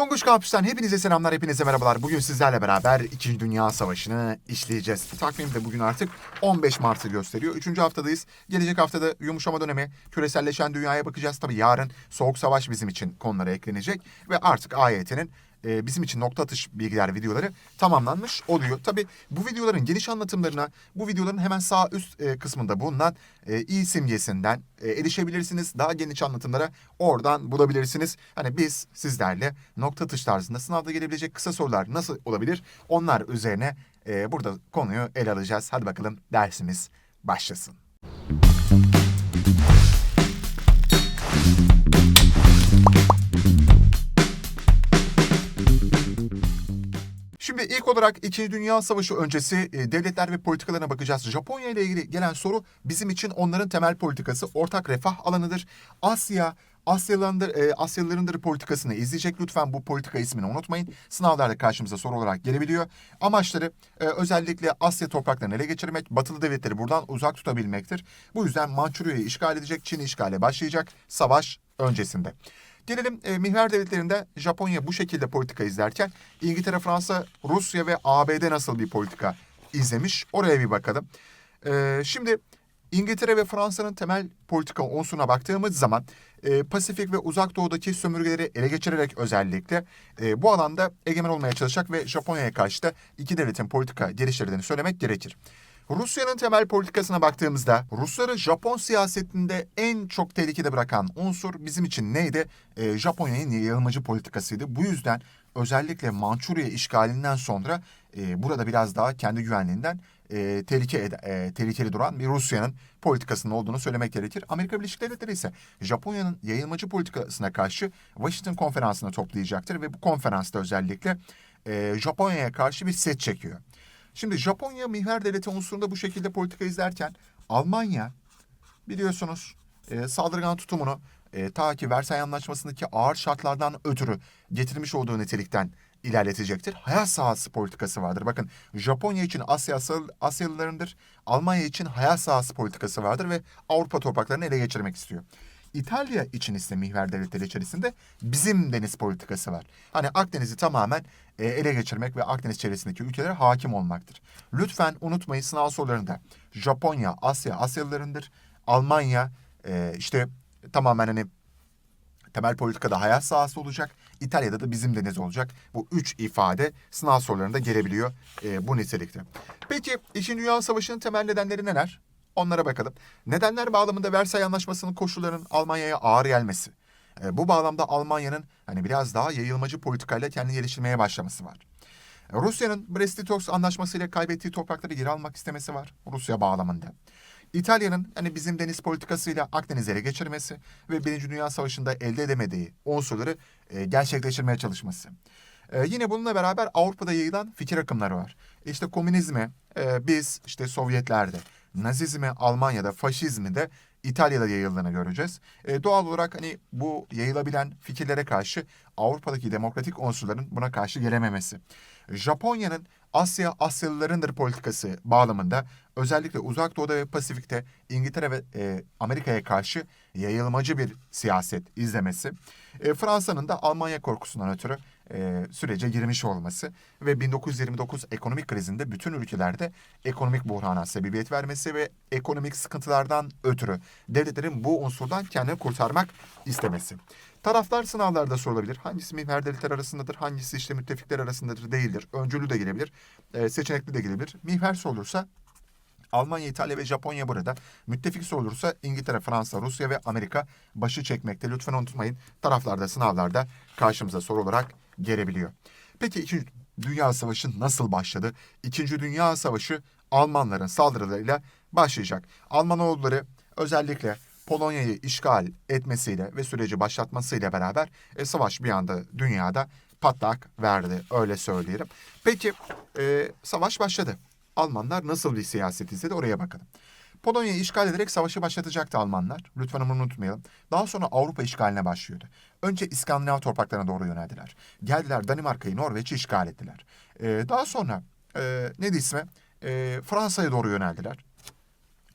Konguş Kampüs'ten hepinize selamlar, hepinize merhabalar. Bugün sizlerle beraber 2. Dünya Savaşı'nı işleyeceğiz. Takvim de bugün artık 15 Mart'ı gösteriyor. 3. haftadayız. Gelecek haftada yumuşama dönemi, küreselleşen dünyaya bakacağız. Tabii yarın Soğuk Savaş bizim için konulara eklenecek. Ve artık AYT'nin e, bizim için nokta atış bilgiler videoları tamamlanmış oluyor. Tabii bu videoların geniş anlatımlarına bu videoların hemen sağ üst e, kısmında bulunan e, i simgesinden e, erişebilirsiniz. Daha geniş anlatımlara oradan bulabilirsiniz. Hani biz sizlerle nokta atış tarzında sınavda gelebilecek kısa sorular nasıl olabilir? Onlar üzerine e, burada konuyu ele alacağız. Hadi bakalım dersimiz başlasın. İlk olarak İkinci Dünya Savaşı öncesi e, devletler ve politikalarına bakacağız. Japonya ile ilgili gelen soru bizim için onların temel politikası ortak refah alanıdır. Asya Asyalılarındır, e, politikasını izleyecek. Lütfen bu politika ismini unutmayın. Sınavlarda karşımıza soru olarak gelebiliyor. Amaçları e, özellikle Asya topraklarını ele geçirmek, batılı devletleri buradan uzak tutabilmektir. Bu yüzden Mançurya'yı işgal edecek, Çin'i işgale başlayacak savaş öncesinde. Gelelim e, mihver devletlerinde Japonya bu şekilde politika izlerken İngiltere, Fransa, Rusya ve ABD nasıl bir politika izlemiş oraya bir bakalım. E, şimdi İngiltere ve Fransa'nın temel politika unsuruna baktığımız zaman e, Pasifik ve Uzak Doğu'daki sömürgeleri ele geçirerek özellikle e, bu alanda egemen olmaya çalışacak ve Japonya'ya karşı da iki devletin politika geliştirdiğini söylemek gerekir. Rusya'nın temel politikasına baktığımızda Rusları Japon siyasetinde en çok tehlikede bırakan unsur bizim için neydi? E, Japonya'nın yayılmacı politikasıydı. Bu yüzden özellikle Mançurya işgalinden sonra e, burada biraz daha kendi güvenliğinden e, tehlike e, tehlikeli duran bir Rusya'nın politikasının olduğunu söylemek gerekir. Amerika Birleşik Devletleri ise Japonya'nın yayılmacı politikasına karşı Washington konferansını toplayacaktır ve bu konferansta özellikle e, Japonya'ya karşı bir set çekiyor. Şimdi Japonya mihver devleti unsurunda bu şekilde politika izlerken Almanya biliyorsunuz e, saldırgan tutumunu e, ta ki Versay Anlaşması'ndaki ağır şartlardan ötürü getirmiş olduğu nitelikten ilerletecektir. Hayat sahası politikası vardır. Bakın Japonya için Asya Asyalılarındır. Almanya için hayat sahası politikası vardır ve Avrupa topraklarını ele geçirmek istiyor. İtalya için ise mihver devletleri içerisinde bizim deniz politikası var. Hani Akdeniz'i tamamen e, ele geçirmek ve Akdeniz çevresindeki ülkelere hakim olmaktır. Lütfen unutmayın sınav sorularında Japonya, Asya, Asyalılarındır. Almanya e, işte tamamen hani temel politikada hayat sahası olacak. İtalya'da da bizim deniz olacak. Bu üç ifade sınav sorularında gelebiliyor e, bu nitelikte. Peki İkinci Dünya Savaşı'nın temel nedenleri neler? Onlara bakalım. Nedenler bağlamında Versay Anlaşması'nın koşullarının Almanya'ya ağır gelmesi. E, bu bağlamda Almanya'nın hani biraz daha yayılmacı politikayla kendini geliştirmeye başlaması var. E, Rusya'nın Brest-Litovsk Anlaşması ile kaybettiği toprakları geri almak istemesi var Rusya bağlamında. İtalya'nın hani bizim deniz politikasıyla Akdeniz'e ele geçirmesi ve Birinci Dünya Savaşı'nda elde edemediği unsurları e, gerçekleştirmeye çalışması. E, yine bununla beraber Avrupa'da yayılan fikir akımları var. İşte komünizme e, biz işte Sovyetlerde, Nazizmi Almanya'da, faşizmi de İtalya'da yayıldığını göreceğiz. E, doğal olarak hani bu yayılabilen fikirlere karşı Avrupa'daki demokratik unsurların buna karşı gelememesi. Japonya'nın Asya Asyalılarındır politikası bağlamında özellikle Uzak Doğu'da ve Pasifik'te İngiltere ve e, Amerika'ya karşı yayılmacı bir siyaset izlemesi. E, Fransa'nın da Almanya korkusundan ötürü e, sürece girmiş olması ve 1929 ekonomik krizinde bütün ülkelerde ekonomik buhrana sebebiyet vermesi ve ekonomik sıkıntılardan ötürü devletlerin bu unsurdan kendini kurtarmak istemesi. Taraflar sınavlarda sorulabilir. Hangisi mihver devletler arasındadır, hangisi işte müttefikler arasındadır değildir. Öncülü de gelebilir, e, seçenekli de gelebilir. Mihver sorulursa Almanya, İtalya ve Japonya burada. Müttefik sorulursa İngiltere, Fransa, Rusya ve Amerika başı çekmekte. Lütfen unutmayın taraflarda sınavlarda karşımıza soru olarak gelebiliyor. Peki İkinci Dünya Savaşı nasıl başladı? İkinci Dünya Savaşı Almanların saldırılarıyla başlayacak. Alman orduları özellikle Polonya'yı işgal etmesiyle ve süreci başlatmasıyla beraber e, savaş bir anda dünyada patlak verdi öyle söyleyelim. Peki e, savaş başladı. Almanlar nasıl bir siyaset izledi oraya bakalım. Polonya'yı işgal ederek savaşı başlatacaktı Almanlar. Lütfen bunu unutmayalım. Daha sonra Avrupa işgaline başlıyordu. Önce İskandinav topraklarına doğru yöneldiler. Geldiler Danimarka'yı, Norveç'i işgal ettiler. Ee, daha sonra e, ne ismi? E, Fransa'ya doğru yöneldiler.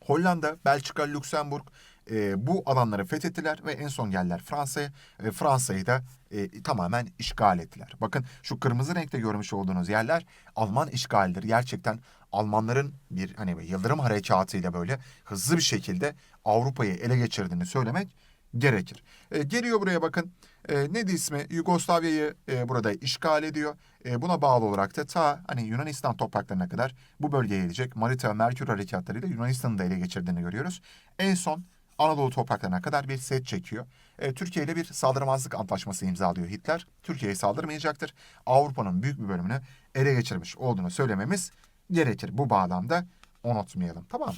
Hollanda, Belçika, Lüksemburg, e, bu alanları fethettiler ve en son geldiler Fransa'ya. E, Fransa'yı da e, tamamen işgal ettiler. Bakın şu kırmızı renkte görmüş olduğunuz yerler Alman işgalidir. Gerçekten Almanların bir hani yıldırım harekatıyla böyle hızlı bir şekilde Avrupa'yı ele geçirdiğini söylemek gerekir. E, geliyor buraya bakın. E, neydi ismi? Yugoslavya'yı e, burada işgal ediyor. E, buna bağlı olarak da ta hani Yunanistan topraklarına kadar bu bölgeye gelecek Marita Merkür harekatlarıyla Yunanistan'ı da ele geçirdiğini görüyoruz. En son Anadolu topraklarına kadar bir set çekiyor. E, Türkiye ile bir saldırmazlık antlaşması imzalıyor Hitler. Türkiye'ye saldırmayacaktır. Avrupa'nın büyük bir bölümünü ele geçirmiş olduğunu söylememiz gerekir. Bu bağlamda unutmayalım tamam mı?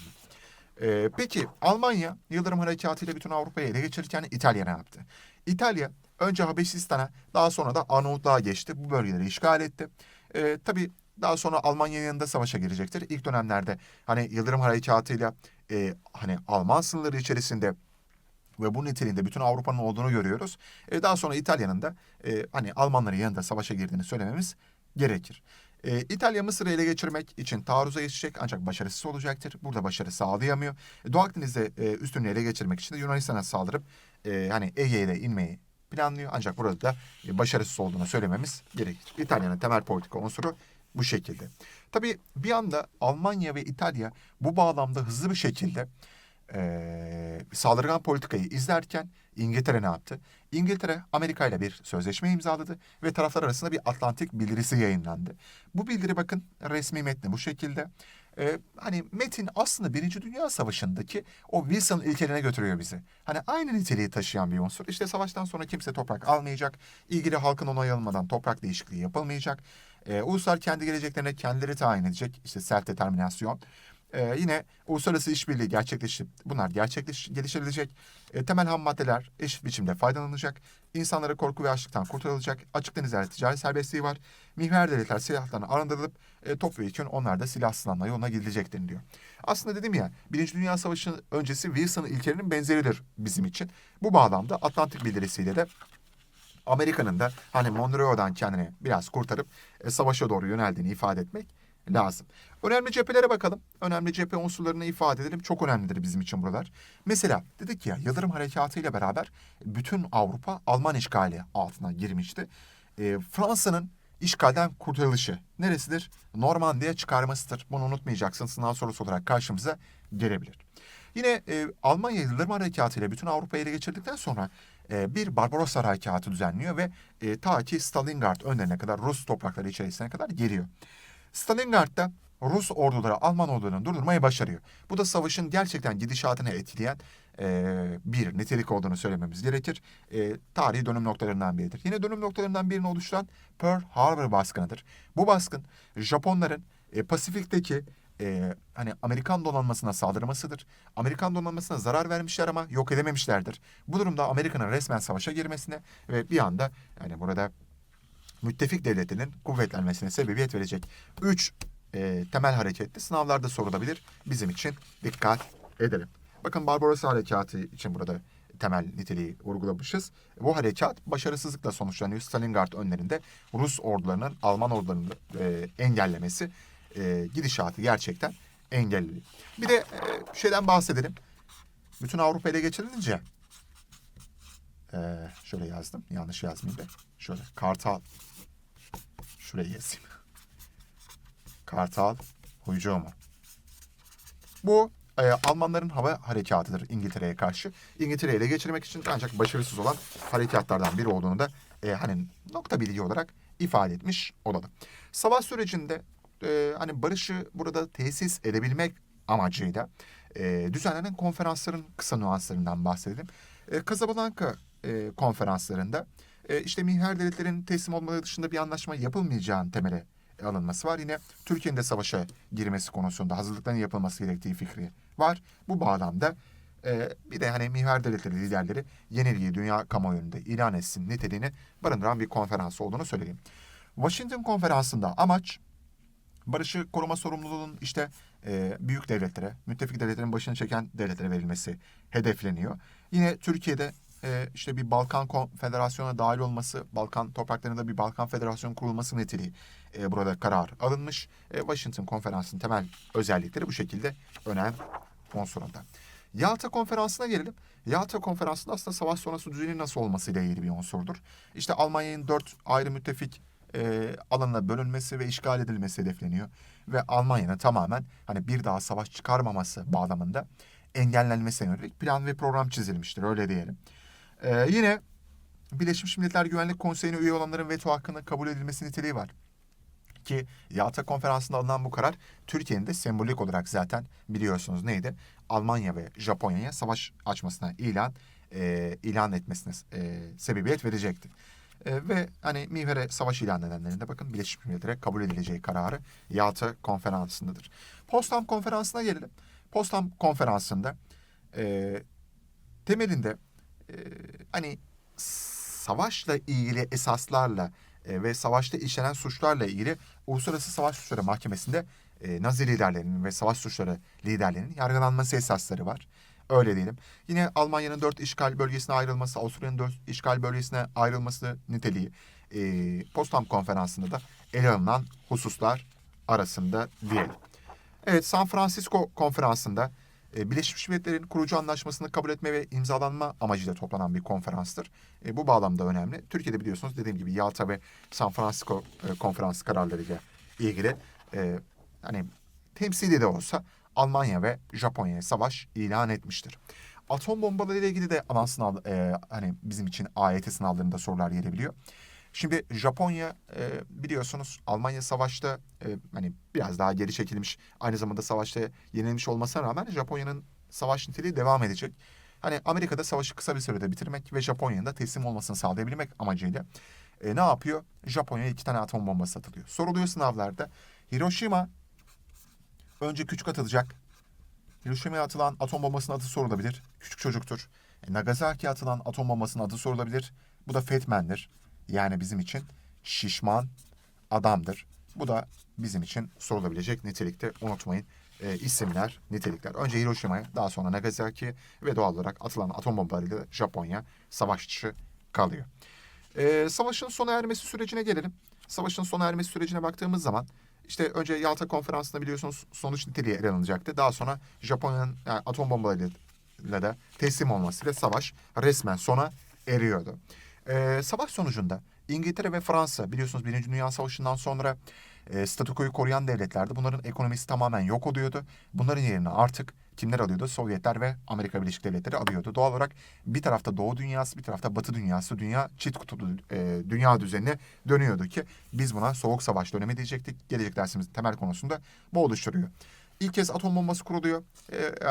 Ee, peki Almanya Yıldırım Harekatı ile bütün Avrupa'yı ele geçirirken İtalya ne yaptı? İtalya önce Habeşistan'a daha sonra da Arnavutluğa geçti. Bu bölgeleri işgal etti. Ee, tabii daha sonra Almanya yanında savaşa girecektir. İlk dönemlerde hani Yıldırım Harekatı'yla e, hani Alman sınırları içerisinde ve bu niteliğinde bütün Avrupa'nın olduğunu görüyoruz. E, daha sonra İtalya'nın da e, hani Almanların yanında savaşa girdiğini söylememiz gerekir. E, İtalya Mısır'ı ele geçirmek için taarruza geçecek ancak başarısız olacaktır. Burada başarı sağlayamıyor. E, Doğu Akdeniz'de e, üstünlüğü ele geçirmek için de Yunanistan'a saldırıp e, hani Ege'ye inmeyi planlıyor. Ancak burada da e, başarısız olduğunu söylememiz gerekir. İtalya'nın temel politika unsuru bu şekilde. Tabii bir anda Almanya ve İtalya bu bağlamda hızlı bir şekilde e, saldırgan politikayı izlerken İngiltere ne yaptı? İngiltere Amerika ile bir sözleşme imzaladı ve taraflar arasında bir Atlantik bildirisi yayınlandı. Bu bildiri bakın resmi metni bu şekilde. Ee, hani metin aslında Birinci Dünya Savaşı'ndaki o Wilson ilkelerine götürüyor bizi. Hani aynı niteliği taşıyan bir unsur. İşte savaştan sonra kimse toprak almayacak. ilgili halkın onayı alınmadan toprak değişikliği yapılmayacak. Ee, uluslar kendi geleceklerine kendileri tayin edecek. İşte self determinasyon. Ee, yine uluslararası işbirliği gerçekleşip bunlar gerçekleş geliştirilecek. Ee, temel ham maddeler eşit biçimde faydalanılacak. İnsanlara korku ve açlıktan kurtarılacak. Açık denizlerde ticari serbestliği var. Mihver devletler silahlarına arındırılıp e, top ve yekün onlar da silahsızlanma yoluna gidilecektir diyor. Aslında dedim ya Birinci Dünya Savaşı öncesi Wilson ilkelerinin benzeridir bizim için. Bu bağlamda Atlantik bildirisiyle de Amerika'nın da hani Monroe'dan kendini biraz kurtarıp e, savaşa doğru yöneldiğini ifade etmek lazım. Önemli cephelere bakalım. Önemli cephe unsurlarını ifade edelim. Çok önemlidir bizim için buralar. Mesela dedik ya Yıldırım Harekatı ile beraber bütün Avrupa Alman işgali altına girmişti. E, Fransa'nın işgalden kurtarılışı neresidir? Normandiya çıkarmasıdır. Bunu unutmayacaksın. Sınav sorusu olarak karşımıza gelebilir. Yine e, Almanya Yıldırım Harekatı ile bütün Avrupa'yı ele geçirdikten sonra e, bir Barbarossa Harekatı düzenliyor ve e, ta ki Stalingrad önlerine kadar Rus toprakları içerisine kadar geliyor. Stalingrad'da Rus orduları Alman ordularını durdurmayı başarıyor. Bu da savaşın gerçekten gidişatını etkileyen e, bir nitelik olduğunu söylememiz gerekir. E, tarihi dönüm noktalarından biridir. Yine dönüm noktalarından birini oluşturan Pearl Harbor baskınıdır. Bu baskın Japonların e, Pasifik'teki e, hani Amerikan donanmasına saldırmasıdır. Amerikan donanmasına zarar vermişler ama yok edememişlerdir. Bu durumda Amerika'nın resmen savaşa girmesine ve bir anda yani burada müttefik devletinin kuvvetlenmesine sebebiyet verecek. Üç e, temel hareketli sınavlarda sorulabilir. Bizim için dikkat edelim. Bakın Barbarossa Harekatı için burada temel niteliği vurgulamışız. Bu harekat başarısızlıkla sonuçlanıyor. Stalingrad önlerinde Rus ordularının Alman ordularını e, engellemesi e, gidişatı gerçekten engelliyor. Bir de e, şeyden bahsedelim. Bütün Avrupa ele geçirilince e, şöyle yazdım. Yanlış yazmayayım da. Şöyle Kartal şuraya yazayım. Kartal hücumu. Bu e, Almanların hava harekatıdır İngiltere'ye karşı. İngiltere'yi ele geçirmek için ancak başarısız olan harekatlardan biri olduğunu da e, hani nokta bilgi olarak ifade etmiş olalım. Savaş sürecinde e, hani barışı burada tesis edebilmek amacıyla e, düzenlenen konferansların kısa nüanslarından bahsedelim. E, Casablanca e, konferanslarında e, işte mihver devletlerin teslim olmaları dışında bir anlaşma yapılmayacağın temele alınması var. Yine Türkiye'nin de savaşa girmesi konusunda hazırlıkların yapılması gerektiği fikri var. Bu bağlamda e, bir de hani mihver devletleri liderleri yenilgiyi dünya kamuoyunda ilan etsin niteliğini barındıran bir konferans olduğunu söyleyeyim. Washington konferansında amaç barışı koruma sorumluluğunun işte e, büyük devletlere, müttefik devletlerin başını çeken devletlere verilmesi hedefleniyor. Yine Türkiye'de e, işte bir Balkan Federasyonu'na dahil olması, Balkan topraklarında bir Balkan Federasyonu kurulması niteliği e, burada karar alınmış. E, Washington Konferansı'nın temel özellikleri bu şekilde önem unsurunda. Yalta konferansına gelelim. Yalta konferansında aslında savaş sonrası düzenin nasıl olması ile ilgili bir unsurdur. İşte Almanya'nın dört ayrı müttefik e, alanına bölünmesi ve işgal edilmesi hedefleniyor. Ve Almanya'nın tamamen hani bir daha savaş çıkarmaması bağlamında engellenmesine yönelik plan ve program çizilmiştir öyle diyelim. E, yine Birleşmiş Milletler Güvenlik Konseyi'ne üye olanların veto hakkının kabul edilmesi niteliği var. Ki Yalta Konferansı'nda alınan bu karar Türkiye'nin de sembolik olarak zaten biliyorsunuz neydi? Almanya ve Japonya'ya savaş açmasına ilan e, ilan etmesine e, sebebiyet verecekti. E, ve hani Mihver'e savaş ilan edenlerin bakın Birleşmiş Milletler'e kabul edileceği kararı Yalta Konferansı'ndadır. Potsdam Konferansı'na gelelim. Potsdam Konferansı'nda e, temelinde e, hani savaşla ilgili esaslarla e, ve savaşta işlenen suçlarla ilgili Uluslararası Savaş Suçları Mahkemesi'nde e, Nazi liderlerinin ve savaş suçları liderlerinin yargılanması esasları var. Öyle diyelim. Yine Almanya'nın dört işgal bölgesine ayrılması, Avusturya'nın dört işgal bölgesine ayrılması niteliği e, Potsdam Konferansı'nda da ele alınan hususlar arasında diyelim. Evet, San Francisco Konferansı'nda e, Birleşmiş Milletler'in kurucu anlaşmasını kabul etme ve imzalanma amacıyla toplanan bir konferanstır. E, bu bağlamda önemli. Türkiye'de biliyorsunuz dediğim gibi Yalta ve San Francisco e, konferansı kararlarıyla ilgili e, hani temsili de olsa Almanya ve Japonya'ya savaş ilan etmiştir. Atom bombaları ile ilgili de alan sınav e, hani bizim için AYT sınavlarında sorular gelebiliyor. Şimdi Japonya e, biliyorsunuz Almanya savaşta e, hani biraz daha geri çekilmiş aynı zamanda savaşta yenilmiş olmasına rağmen Japonya'nın savaş niteliği devam edecek. Hani Amerika'da savaşı kısa bir sürede bitirmek ve Japonya'nın da teslim olmasını sağlayabilmek amacıyla e, ne yapıyor? Japonya'ya iki tane atom bombası atılıyor. Soruluyor sınavlarda. Hiroşima önce küçük atılacak. Hiroşima'ya atılan atom bombasının adı sorulabilir. Küçük çocuktur. E, Nagasaki'ye atılan atom bombasının adı sorulabilir. Bu da Fatman'dir. Yani bizim için şişman adamdır. Bu da bizim için sorulabilecek nitelikte unutmayın. E, isimler, nitelikler. Önce Hiroşima'ya, daha sonra Nagasaki ve doğal olarak atılan atom bombalarıyla Japonya savaşçı kalıyor. E, savaşın sona ermesi sürecine gelelim. Savaşın sona ermesi sürecine baktığımız zaman işte önce Yalta Konferansı'nda biliyorsunuz sonuç niteliği ele alınacaktı. Daha sonra Japonya'nın yani atom bombalarıyla da teslim olmasıyla savaş resmen sona eriyordu. Ee, savaş sonucunda İngiltere ve Fransa biliyorsunuz Birinci Dünya Savaşı'ndan sonra e, statükoyu koruyan devletlerdi. Bunların ekonomisi tamamen yok oluyordu. Bunların yerine artık kimler alıyordu? Sovyetler ve Amerika Birleşik Devletleri alıyordu. Doğal olarak bir tarafta Doğu dünyası, bir tarafta Batı dünyası, dünya çift kutuplu e, dünya düzenine dönüyordu ki biz buna Soğuk Savaş dönemi diyecektik. Gelecek dersimizin temel konusunda bu oluşturuyor. İlk kez atom bombası kuruluyor. E,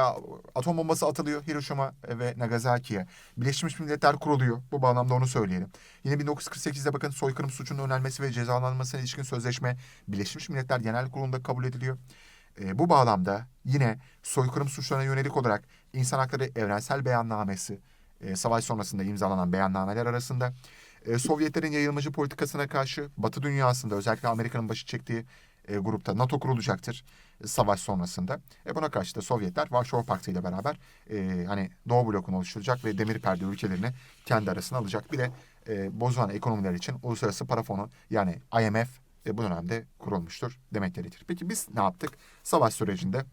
atom bombası atılıyor Hiroşima ve Nagasaki'ye. Birleşmiş Milletler kuruluyor. Bu bağlamda onu söyleyelim. Yine 1948'de bakın soykırım suçunun önlenmesi ve cezalanmasına ilişkin sözleşme Birleşmiş Milletler Genel Kurulu'nda kabul ediliyor. E, bu bağlamda yine soykırım suçlarına yönelik olarak İnsan Hakları Evrensel Beyannamesi, e, savaş sonrasında imzalanan beyannameler arasında e, Sovyetlerin yayılmacı politikasına karşı Batı dünyasında özellikle Amerika'nın başı çektiği e, grupta NATO kurulacaktır e, savaş sonrasında. E, buna karşı da Sovyetler Varşova Paktı ile beraber e, hani Doğu blokunu oluşturacak ve demir perde ülkelerini kendi arasına alacak. Bir de e, bozulan ekonomiler için Uluslararası Para Fonu yani IMF e, bu dönemde kurulmuştur demek gerekir. Peki biz ne yaptık? Savaş sürecinde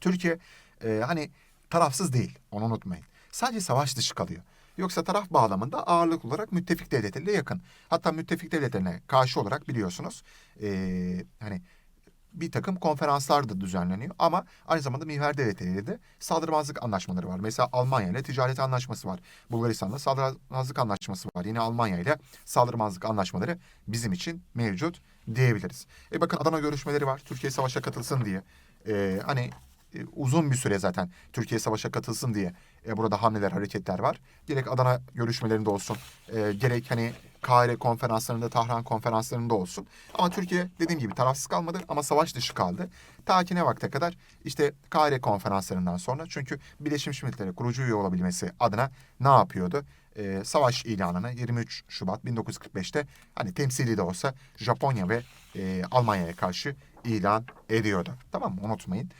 Türkiye e, hani tarafsız değil onu unutmayın. Sadece savaş dışı kalıyor. Yoksa taraf bağlamında ağırlık olarak müttefik devletlerle yakın. Hatta müttefik devletlerine karşı olarak biliyorsunuz e, hani bir takım konferanslar da düzenleniyor. Ama aynı zamanda mihver devletleriyle de saldırmazlık anlaşmaları var. Mesela Almanya ile ticaret anlaşması var. Bulgaristan'da saldırmazlık anlaşması var. Yine Almanya ile saldırmazlık anlaşmaları bizim için mevcut diyebiliriz. E bakın Adana görüşmeleri var. Türkiye savaşa katılsın diye. E, hani e, uzun bir süre zaten Türkiye savaşa katılsın diye e, burada hamleler, hareketler var. Gerek Adana görüşmelerinde olsun, e, gerek hani Kahire konferanslarında, Tahran konferanslarında olsun. Ama Türkiye dediğim gibi tarafsız kalmadı ama savaş dışı kaldı. Ta ki ne vakte kadar işte Kahire konferanslarından sonra çünkü Birleşmiş Milletler'e kurucu üye olabilmesi adına ne yapıyordu? Ee, savaş ilanını 23 Şubat 1945'te hani temsili de olsa Japonya ve e, Almanya'ya karşı ilan ediyordu. Tamam mı? Unutmayın.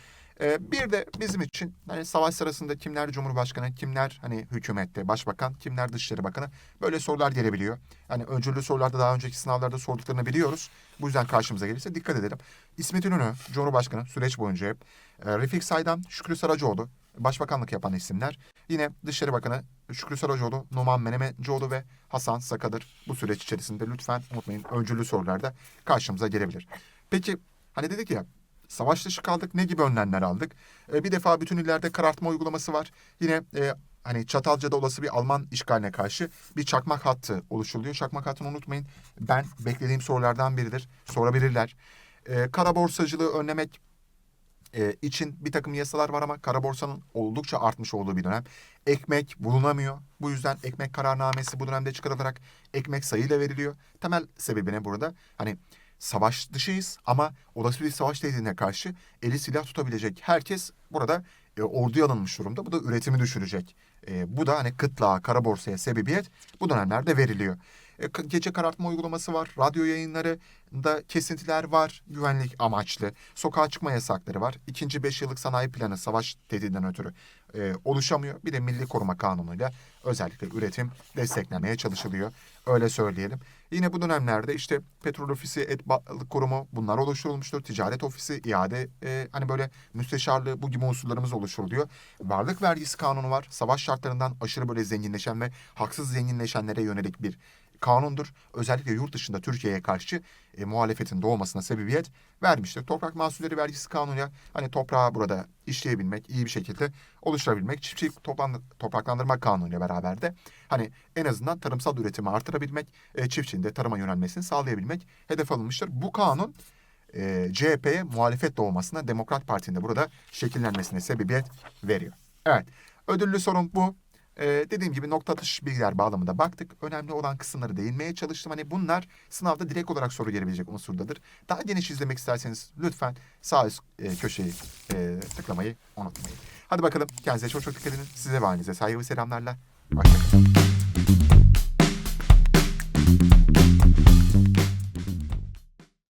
Ee, bir de bizim için hani savaş sırasında kimler Cumhurbaşkanı, kimler hani hükümette, başbakan, kimler Dışişleri Bakanı böyle sorular gelebiliyor. Hani öncüllü sorularda daha önceki sınavlarda sorduklarını biliyoruz. Bu yüzden karşımıza gelirse dikkat edelim. İsmet İnönü, Cumhurbaşkanı süreç boyunca hep. E, Refik Saydan, Şükrü Saracoğlu, başbakanlık yapan isimler. Yine Dışişleri Bakanı Şükrü Saracoğlu, Numan Menemencioğlu ve Hasan Sakadır. Bu süreç içerisinde lütfen unutmayın öncüllü sorularda karşımıza gelebilir. Peki hani dedik ya savaş dışı kaldık ne gibi önlemler aldık? E, bir defa bütün illerde karartma uygulaması var. Yine e, hani Çatalca'da olası bir Alman işgaline karşı bir çakmak hattı oluşturuluyor. Çakmak hattını unutmayın. Ben beklediğim sorulardan biridir. Sorabilirler. E, kara borsacılığı önlemek e, için bir takım yasalar var ama kara borsanın oldukça artmış olduğu bir dönem. Ekmek bulunamıyor. Bu yüzden ekmek kararnamesi bu dönemde çıkarılarak ekmek sayıyla veriliyor. Temel sebebi ne burada? Hani savaş dışıyız ama olası bir savaş tehdidine karşı eli silah tutabilecek herkes burada e, orduya alınmış durumda. Bu da üretimi düşürecek. E, bu da hani kıtlığa, kara borsaya sebebiyet bu dönemlerde veriliyor. E, gece karartma uygulaması var. Radyo yayınlarında kesintiler var. Güvenlik amaçlı. Sokağa çıkma yasakları var. İkinci beş yıllık sanayi planı savaş tehdidinden ötürü e, oluşamıyor. Bir de Milli Koruma Kanunu'yla özellikle üretim desteklemeye çalışılıyor. Öyle söyleyelim. Yine bu dönemlerde işte petrol ofisi, et balık kurumu bunlar oluşturulmuştur. Ticaret ofisi, iade e, hani böyle müsteşarlığı bu gibi unsurlarımız oluşturuluyor. Varlık vergisi kanunu var. Savaş şartlarından aşırı böyle zenginleşen ve haksız zenginleşenlere yönelik bir kanundur. Özellikle yurt dışında Türkiye'ye karşı e, muhalefetin doğmasına sebebiyet vermiştir. Toprak mahsulleri vergisi kanunuyla hani toprağı burada işleyebilmek, iyi bir şekilde oluşturabilmek, çiftçi toplan, topraklandırma kanunuyla beraber de hani en azından tarımsal üretimi artırabilmek, e, çiftçinin de tarıma yönelmesini sağlayabilmek hedef alınmıştır. Bu kanun e, CHP'ye muhalefet doğmasına, Demokrat Parti'nin de burada şekillenmesine sebebiyet veriyor. Evet, ödüllü sorun bu. Ee, dediğim gibi nokta atış bilgiler bağlamında baktık. Önemli olan kısımları değinmeye çalıştım. Hani bunlar sınavda direkt olarak soru gelebilecek unsurdadır. Daha geniş izlemek isterseniz lütfen sağ üst e, köşeyi e, tıklamayı unutmayın. Hadi bakalım kendinize çok çok dikkat edin. Size ve ailenize saygı ve selamlarla. Hoşçakalın.